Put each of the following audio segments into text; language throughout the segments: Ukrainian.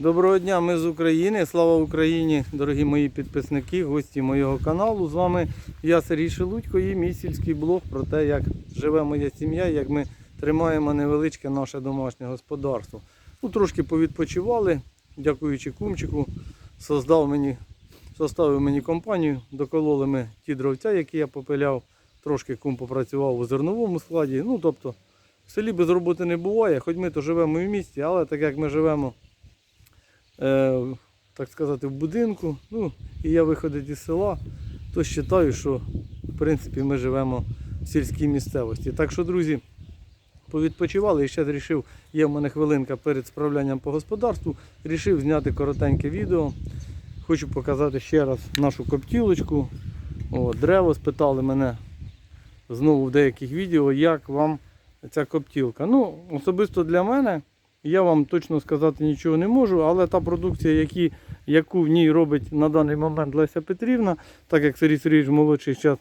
Доброго дня, ми з України. Слава Україні, дорогі мої підписники, гості моєго каналу. З вами я Сергій Шелудько і мій сільський блог про те, як живе моя сім'я, як ми тримаємо невеличке наше домашнє господарство. Ну, трошки повідпочивали, дякуючи кумчику, создав мені, составив мені компанію, докололи ми ті дровця, які я попиляв. Трошки кум попрацював у зерновому складі. Ну, тобто, в селі без роботи не буває, хоч ми то живемо і в місті, але так як ми живемо е, так сказати, в будинку. Ну, і я виходить із села, то вважаю, що в принципі ми живемо в сільській місцевості. Так що, друзі, повідпочивали і ще вирішив, є в мене хвилинка перед справлянням по господарству, вирішив зняти коротеньке відео. Хочу показати ще раз нашу коптілочку. О, дерево спитали мене знову в деяких відео, як вам ця коптілка. Ну, особисто для мене я вам точно сказати нічого не можу, але та продукція, які, яку в ній робить на даний момент Леся Петрівна, так як Сергій Сергійович молодший час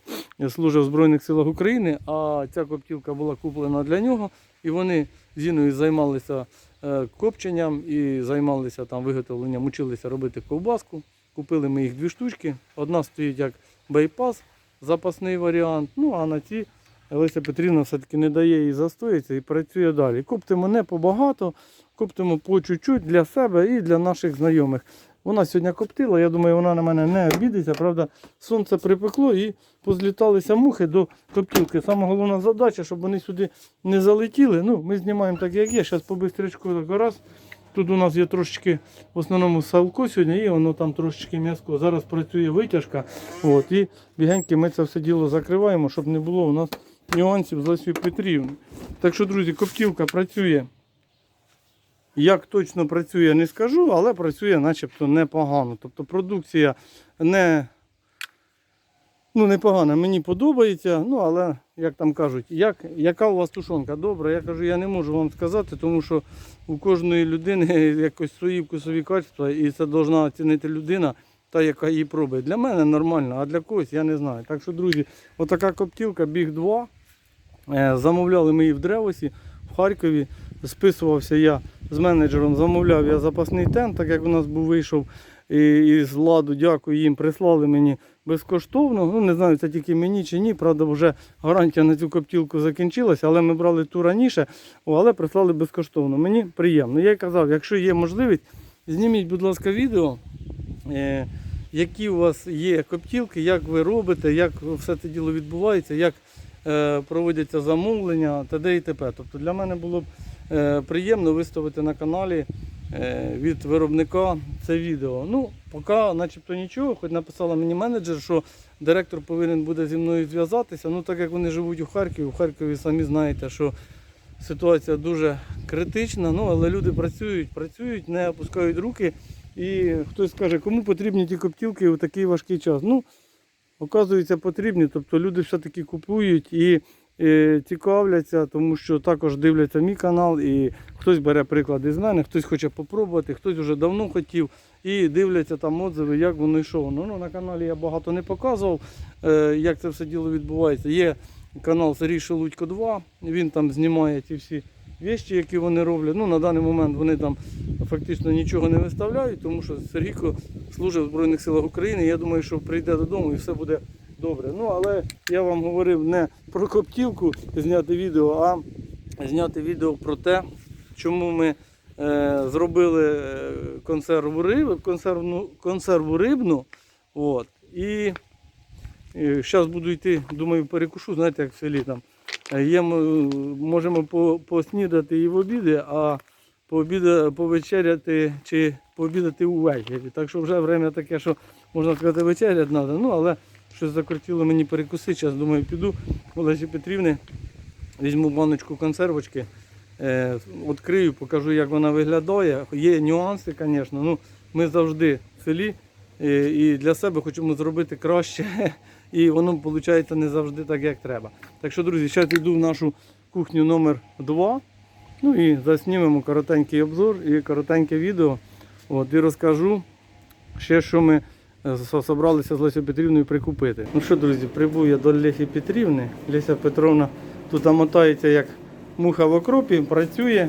служив в Збройних силах України, а ця коптілка була куплена для нього, і вони з Іною займалися е, копченням і займалися там виготовленням, училися робити ковбаску. Купили ми їх дві штучки. Одна стоїть як байпас, запасний варіант. Ну а на ці Леся Петрівна все-таки не дає їй застоїтися і працює далі. Коптимо не побагато, коптимо по чуть-чуть для себе і для наших знайомих. Вона сьогодні коптила, я думаю, вона на мене не обідеться. Правда, сонце припекло і позліталися мухи до коптілки. Саме головна задача, щоб вони сюди не залетіли. Ну, Ми знімаємо так, як є. Зараз по бистрячку так раз. Тут у нас є трошечки в основному салко сьогодні, і воно там трошечки м'язко. Зараз працює витяжка. От, і бігеньки ми це все діло закриваємо, щоб не було у нас нюансів з Лесією Петрівною. Так що, друзі, коптівка працює. Як точно працює, не скажу, але працює начебто непогано. Тобто продукція не ну, непогана, мені подобається. Ну, але, як там кажуть, як, яка у вас тушонка? Добра, я кажу, я не можу вам сказати, тому що у кожної людини якось свої вкусові качества, і це повинна оцінити людина, та, яка її пробує. Для мене нормально, а для когось я не знаю. Так що, друзі, отака коптівка Біг 2. Е, Замовляли ми її в Древосі, в Харкові. Списувався я з менеджером, замовляв я запасний тент, так як у нас був вийшов із ладу, дякую їм, прислали мені безкоштовно. Ну, не знаю, це тільки мені чи ні. Правда, вже гарантія на цю коптілку закінчилася, але ми брали ту раніше, але прислали безкоштовно. Мені приємно. Я казав, якщо є можливість, зніміть, будь ласка, відео. Е, які у вас є коптілки, як ви робите, як все це діло відбувається, як проводяться замовлення т.д. і т.п. Тобто для мене було б е, приємно виставити на каналі е, від виробника це відео. Ну, поки начебто нічого, хоч написала мені менеджер, що директор повинен буде зі мною зв'язатися. Ну, так як вони живуть у Харкові, у Харкові самі знаєте, що ситуація дуже критична, ну, але люди працюють, працюють, не опускають руки. І хтось скаже, кому потрібні ті коптілки у такий важкий час. Ну, оказується, потрібні. Тобто люди все-таки купують і е, цікавляться, тому що також дивляться мій канал, і хтось бере приклади з мене, хтось хоче попробувати, хтось вже давно хотів. І дивляться там отзиви, як воно йшло. Ну, ну, на каналі я багато не показував, е, як це все діло відбувається. Є канал Сергій Шелудько 2, він там знімає ті всі вещі, які вони роблять. Ну, на даний момент вони там фактично нічого не виставляють, тому що Сергійко служить в Збройних силах України. Я думаю, що прийде додому і все буде добре. Ну, але я вам говорив не про коптівку зняти відео, а зняти відео про те, чому ми е, зробили е, консерву риби, консервну, консерву рибну. От, і зараз буду йти, думаю, перекушу, знаєте, як в селі там. Е, Є, можемо по- поснідати і в обіди, а пообіда, повечеряти чи пообідати увечері. Так що вже время таке, що можна сказати, вечеряти треба. Ну, але щось закрутило мені перекуси. Зараз думаю, піду у Лесі Петрівни, візьму баночку консервочки, е, відкрию, покажу, як вона виглядає. Є нюанси, звісно. Ну, ми завжди в селі і для себе хочемо зробити краще. І воно виходить не завжди так, як треба. Так що, друзі, зараз йду в нашу кухню номер 2. Ну і заснімемо коротенький обзор і коротеньке відео. От, і розкажу ще, що ми е, собралися з Лесією Петрівною прикупити. Ну що, друзі, прибув я до Лесі Петрівни. Леся Петровна тут мотається як муха в окропі, працює.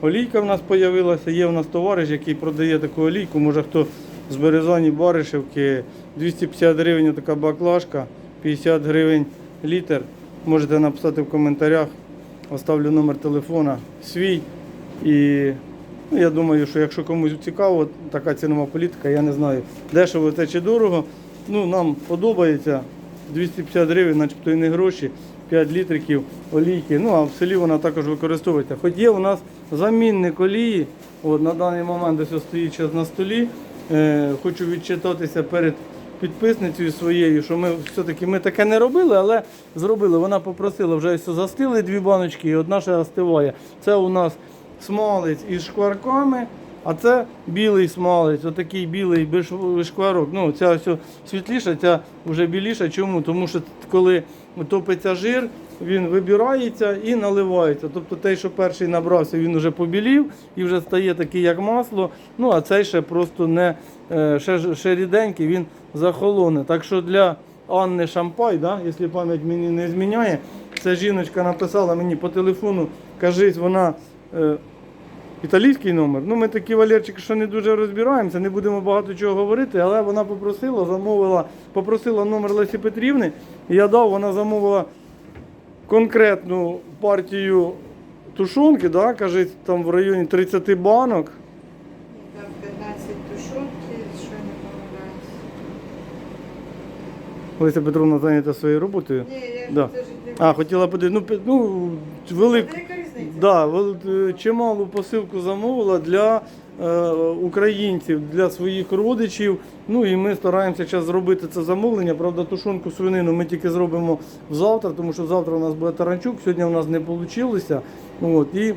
олійка в нас з'явилася. Є в нас товариш, який продає таку олійку. Може хто з Березані Баришевки 250 гривень така баклажка, 50 гривень літр. Можете написати в коментарях. Оставлю номер телефона свій. І ну, я думаю, що якщо комусь цікаво, така цінова політика, я не знаю, дешево це чи дорого. Ну, нам подобається 250 гривень, начебто і не гроші, 5 літриків олійки. Ну, а в селі вона також використовується. Хоч є у нас замінник олії, от на даний момент ось стоїть на столі. Е, хочу відчитатися перед підписницею своєю, що ми все-таки ми таке не робили, але зробили. Вона попросила вже ось застили дві баночки, і одна ще остиває. Це у нас смалець із шкварками, а це білий смалець, отакий білий шкварок. Ну, ця ось світліша, ця вже біліша. Чому? Тому що коли топиться жир, він вибирається і наливається. Тобто той, що перший набрався, він вже побілів і вже стає такий, як масло. Ну а цей ще просто не е, ще, ще ріденький, він захолоне. Так що для Анни Шампай, да, якщо пам'ять мені не зміняє, ця жіночка написала мені по телефону, кажись, вона. е, Італійський номер. Ну, ми такі Валерчики, що не дуже розбираємося, не будемо багато чого говорити, але вона попросила, замовила, попросила номер Лесі Петрівни, і я дав, вона замовила конкретну партію тушонки, да, каже, там в районі 30 банок. Там 15 тушонки, що не помиляюсь. Леся Петровна зайнята своєю роботою. Ні, я Да. теж не А, хотіла подивитися, ну, пи- ну велик, яка різниця? Да, вел- е, чималу посилку замовила для українців, для своїх родичів. Ну і ми стараємося зараз зробити це замовлення. Правда, тушонку свинину ми тільки зробимо завтра, тому що завтра у нас буде таранчук, сьогодні у нас не вийшло. От, і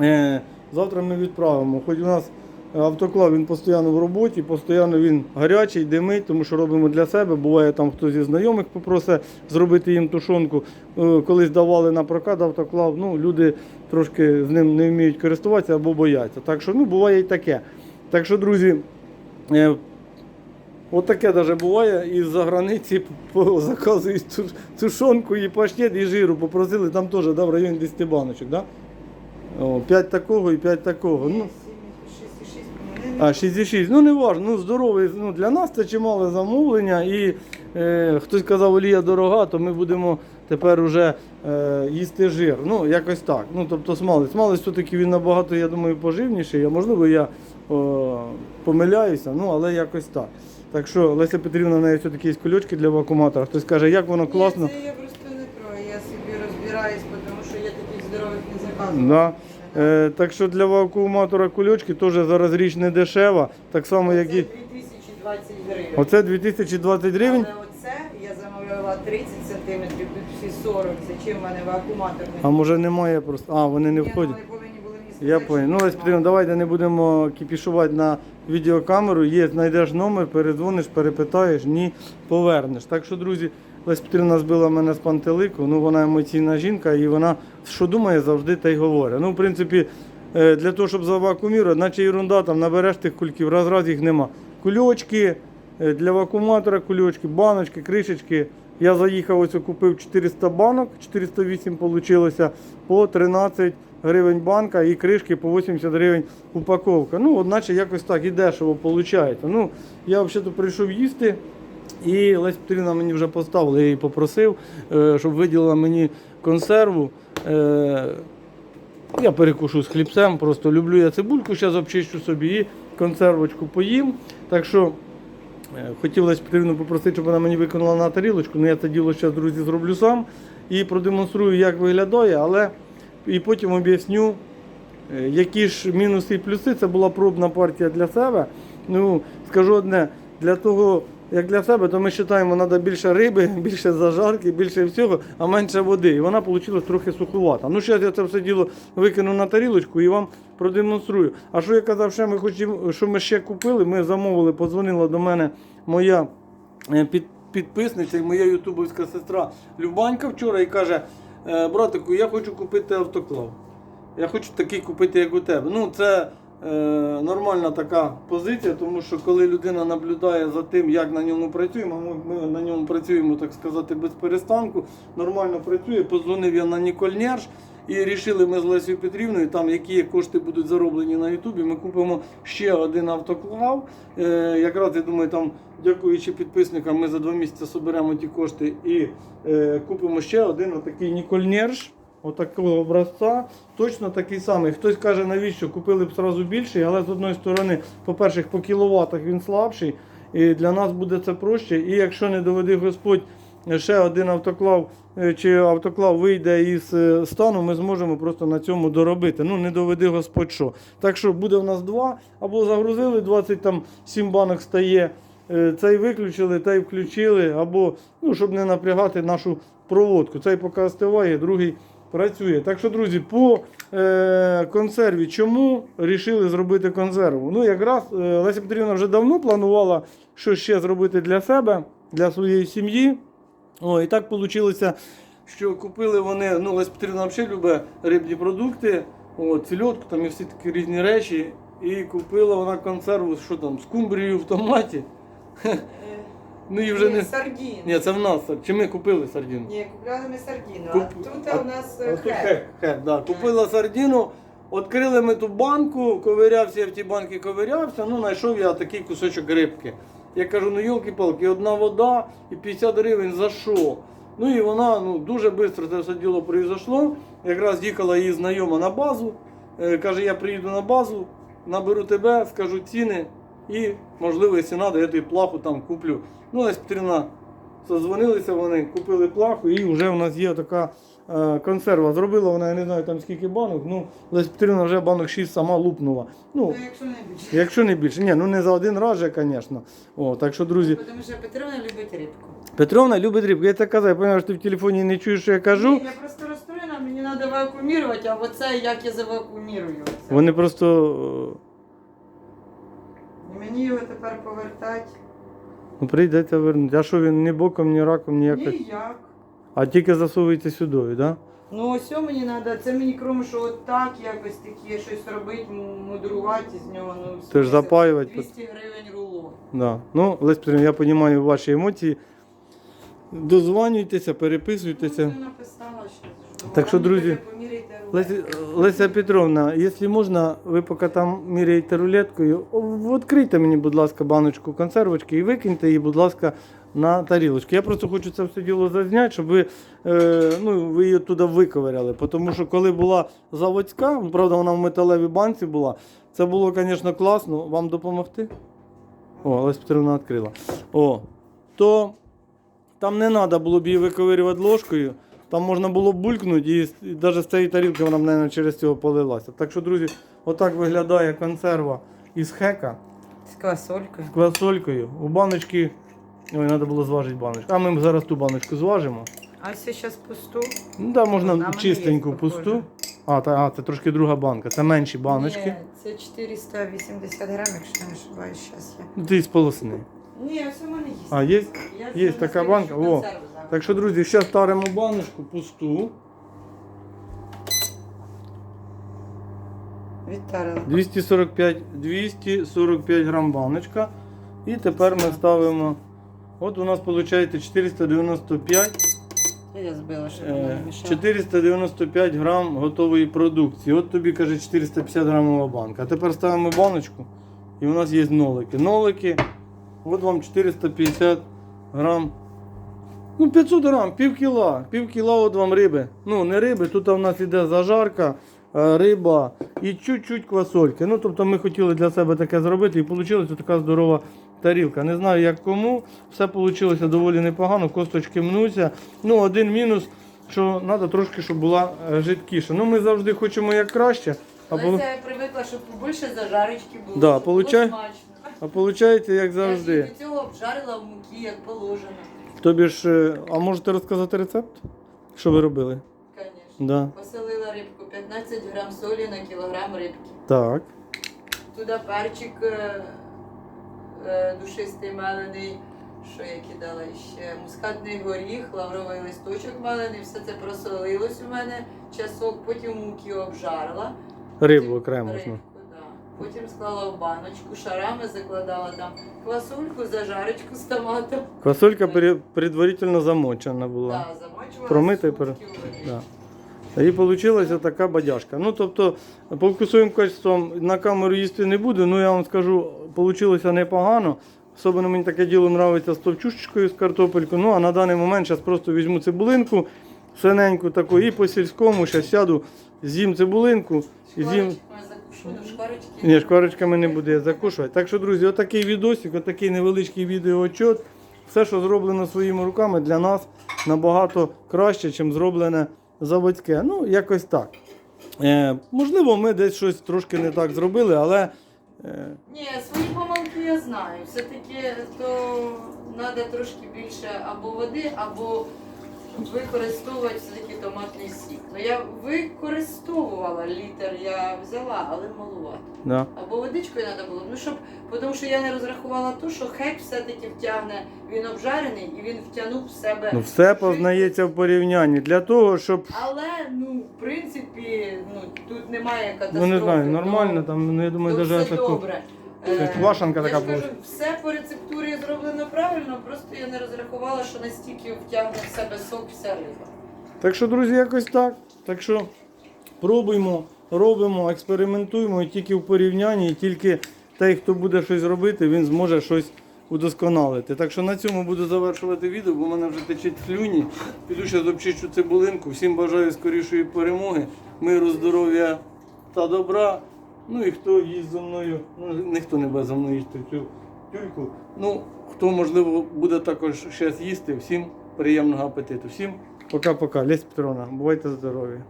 е, завтра ми відправимо. Хоч у нас автоклав він постійно в роботі, постійно він гарячий, димить, тому що робимо для себе. Буває там хтось зі знайомих попросить зробити їм тушонку. Е, Колись давали на прокат автоклав, ну люди трошки з ним не вміють користуватися або бояться. Так що ну, буває і таке. Так що, друзі, е, от таке навіть буває, із-за границі заказують тушонку і паштет, і жиру. Попросили там теж да, в районі 10 баночок. Да? О, 5 такого і 5 такого. Ну, 6,6 а, 6,6. Ну не важно, ну здоровий. Ну, для нас це чимале замовлення. І е, хтось казав, олія дорога, то ми будемо тепер уже е, їсти жир. Ну, якось так. Ну, тобто смалець. Смалець все-таки він набагато, я думаю, поживніший. Можливо, я о, помиляюся, ну але якось так. Так що Леся Петрівна, в неї все-таки є кульочки для вакууматора. Хтось каже, як воно класно. Ні, це я просто не трою, я собі розбираюсь, тому що я таких здорових не заказую. Да. Е, так що для вакууматора кульочки теж зараз річ не дешева. Так само, як і 2020 гривень. оце 2020 гривень. Але оце я замовляла 30 сантиметрів, тут всі 40. Зачем в мене вакууматор не А може немає просто. А, вони не Ні, входять. Вони повинні були мені Я понял. Ну, що Лесь Петрівна, давайте не будемо кіпішувати на відеокамеру. Є, знайдеш номер, передзвониш, перепитаєш, ні, повернеш. Так що, друзі, Лесь Петрівна збила мене з пантелику. Ну, вона емоційна жінка і вона що думає, завжди та й говорить. Ну, в принципі, е, для того, щоб завакуумірувати, наче ерунда, там набереш тих кульків, раз раз їх нема. Кульочки, е, для вакууматора кульочки, баночки, кришечки. Я заїхав, ось купив 400 банок, 408 вийшло, по 13 гривень банка і кришки по 80 гривень упаковка. Ну, от наче якось так і дешево виходить. Ну, я взагалі прийшов їсти. І Лесь Петрівна мені вже поставила, я її попросив, е, щоб виділила мені консерву. Е, Я перекушу з хлібцем, просто люблю я цибульку, зараз обчищу собі і консервочку поїм. Так що е, хотів Лесь Петрівну попросити, щоб вона мені виконала на тарілочку. Ну я це діло зараз, друзі, зроблю сам і продемонструю, як виглядає, але і потім об'ясню, Які ж мінуси і плюси, це була пробна партія для себе. Ну, скажу одне, для того, як для себе, то ми вважаємо, треба більше риби, більше зажарки, більше всього, а менше води. І вона вийшла трохи суховата. Ну, зараз я це все діло викину на тарілочку і вам продемонструю. А що я казав, що ми хотів, що ми ще купили, ми замовили, подзвонила до мене моя е, під, підписниця і моя ютубовська сестра Любанька вчора і каже: «Е, братику, я хочу купити автоклав. Я хочу такий купити, як у тебе. Ну, це нормальна така позиція, тому що коли людина наблюдає за тим, як на ньому працюємо, ми, на ньому працюємо, так сказати, без перестанку, нормально працює. Позвонив я на Ніколь Нерш і рішили ми з Лесією Петрівною, там які кошти будуть зароблені на Ютубі, ми купимо ще один автоклав. Е, якраз я думаю, там, дякуючи підписникам, ми за два місяці соберемо ті кошти і е, купимо ще один отакий Ніколь Нерш. Отакого образця, точно такий самий. Хтось каже, навіщо купили б сразу більший, але з одної сторони, по-перше, по кіловатах він слабший, і для нас буде це проще. І якщо не доведе Господь ще один автоклав е, чи автоклав вийде із е, стану, ми зможемо просто на цьому доробити. Ну, не доведи Господь що. Так що буде в нас два, або загрузили 27 банок стає. е, Цей виключили, той включили, або ну, щоб не напрягати нашу проводку. Цей поки остиває, другий працює. Так що, друзі, по е, консерві, чому вирішили зробити консерву? Ну, якраз е, Леся Петрівна вже давно планувала що ще зробити для себе, для своєї сім'ї. О, і так вийшло, що купили вони, ну, Леся Петрівна взагалі любить рибні продукти, о, цільотку там і всі такі різні речі. І купила вона консерву, що там, скумбрію в томаті. Ну і вже Ні, не. Сардін. Ні, це в нас. Чи ми купили сардину? Ні, купляли ми сардіну, Куп- а тут а- у нас А е, тут хек. хек, хек, да. Купила сардину, відкрили ми ту банку, ковирявся я в тій банці, ковирявся, ну знайшов я такий кусочок рибки. Я кажу, ну йолки-палки, одна вода і 50 гривень за що? Ну і вона ну, дуже швидко це все діло произошло. Якраз їхала її знайома на базу. Е, каже, я приїду на базу, наберу тебе, скажу ціни і, можливо, якщо треба, я тобі плаху там куплю. Ну, Лесь Петрівна Созвонилися вони, купили плаху, і вже у нас є така е, консерва. Зробила вона, я не знаю там скільки банок. Ну, Лесь Петрівна вже банок 6 сама лупнула. Ну, Ну, якщо не більше. якщо не більше. Ні, ну не за один раз же, звісно. О, так що, друзі, Тому що Петровна любить рибку. Петровна любить рибку. Я це казав, я пам'ятаю, що ти в телефоні не чуєш, що я кажу. Ні, я просто розстроєна, мені треба вакуумірувати, а оце як я завакуумірую. Вони просто І Мені його тепер повертати ну, прийдеться вернути. А що він ні боком, ні раком, ні якось. ніяк. А тільки засовується сюди, так? Да? Ну ось мені треба, це мені крім, що от так якось таке щось робити, мудрувати з нього. Ну, Ти ж запаювати. 200 гривень рулон. Да. Ну, Лесь Петрівна, я розумію ваші емоції. Дозвонюйтеся, переписуйтеся. Ну, написала, що Так що, друзі. Леся, Петровна, якщо можна, ви поки там міряєте рулеткою, відкрийте мені, будь ласка, баночку консервочки і викиньте її, будь ласка, на тарілочку. Я просто хочу це все діло зазняти, щоб ви, е, ну, ви її туди виковиряли. Тому що коли була заводська, правда, вона в металевій банці була, це було, звісно, класно. Вам допомогти? О, Леся Петровна відкрила. О, то там не треба було б її виковирювати ложкою. Там можна було булькнути і, і навіть з цієї тарілки вона мабуть, через цього полилася. Так що, друзі, отак виглядає консерва із хека З квасолькою. з квасолькою. У баночки. Ой, треба було зважити баночку. А ми зараз ту баночку зважимо. А це зараз пусту? Ну, да, можна Вона чистеньку пусту. А, та, а, це трошки друга банка. Це менші баночки. Ні, це 480 грам, якщо не ошибаюсь, зараз я. Ти з полосни. Ні, у мене є. А, є? Я є така на банка? О, зараз. Так що, друзі, зараз ставимо баночку пусту. Відтарила. 245, 245 грам баночка. І тепер ми ставимо. От у нас виходить 495, Я збила, щоб вона е, не мішала. 495 грам готової продукції. От тобі каже 450 грамова банка. А тепер ставимо баночку. І у нас є нолики. Нолики. От вам 450 грам. Ну, 500 грам, пів кіла. Пів кіла от вам риби. Ну, не риби, тут у нас іде зажарка, е, риба і чуть-чуть квасольки. Ну, тобто ми хотіли для себе таке зробити і вийшла така здорова тарілка. Не знаю, як кому. Все вийшло доволі непогано, косточки мнуться. Ну, один мінус, що треба трошки, щоб була е, жидкіша. Ну, ми завжди хочемо як краще. А Але я привикла, щоб побільше зажарочки було. Да, щоб було получай- смачно. А виходить, як Я завжди. ж до цього обжарила в муки, як положено. Тобі ж, е, а можете розказати рецепт? Що ви робили? Звісно. Да. Посолила рибку, 15 грам солі на кілограм рибки. Так. Туди перчик е, е, душистий мелений, що я кидала ще, мускатний горіх, лавровий листочок мелений, все це просолилось у мене часок, потім муки обжарила. Рибу окремо. рибку. Потім склала в баночку, шарами закладала там квасольку, зажарочку з томатом. Квасолька пере- предварительно замочена була. Да, замочувала Промита і сутки у воді. Да. І вийшла така бадяжка. Ну, тобто, по вкусовим качествам на камеру їсти не буду, ну я вам скажу, вийшло непогано. Особливо мені таке діло подобається з товчушечкою, з картопелькою. Ну, а на даний момент зараз просто візьму цибулинку, синеньку таку, і по сільському зараз сяду, з'їм цибулинку, і з'їм. Шкварочками. Ні, шкварочками не буде закушувати. Так що, друзі, отакий відосик, отакий невеличкий відеоотчет. Все, що зроблено своїми руками, для нас набагато краще, ніж зроблене заводське. Ну, якось так. Е, можливо, ми десь щось трошки не так зробили, але е, Ні, свої помилки я знаю. Все-таки то треба трошки більше або води, або використовувати все-таки томатний сік. Ну я використовувала літр, я взяла, але малувато. да. Або водичкою треба було. Ну щоб, тому що я не розрахувала то, що хек все-таки втягне, він обжарений і він втягнув в себе. ну, все жир. познається в порівнянні. Для того, щоб. Але ну, в принципі, ну тут немає катастрофи. Ну не знаю, нормально, там, ну я думаю, все таку. добре. Це Е, квашанка я така ж кажу, була. все по рецептурі зроблено правильно, просто я не розрахувала, що настільки втягне в себе сок вся риба. Так що, друзі, якось так. Так що пробуємо, робимо, експериментуємо і тільки в порівнянні, і тільки той, хто буде щось робити, він зможе щось удосконалити. Так що на цьому буду завершувати відео, бо в мене вже течить слюні. Піду ще обчищу цибулинку. Всім бажаю скорішої перемоги, миру, здоров'я та добра. Ну і хто їсть зо мною, ну ніхто не буде за мною їсти цю тюльку. Ну, хто можливо буде також ще з'їсти, всім приємного апетиту. Всім пока-пока. Лесь Петровна, бувайте здорові.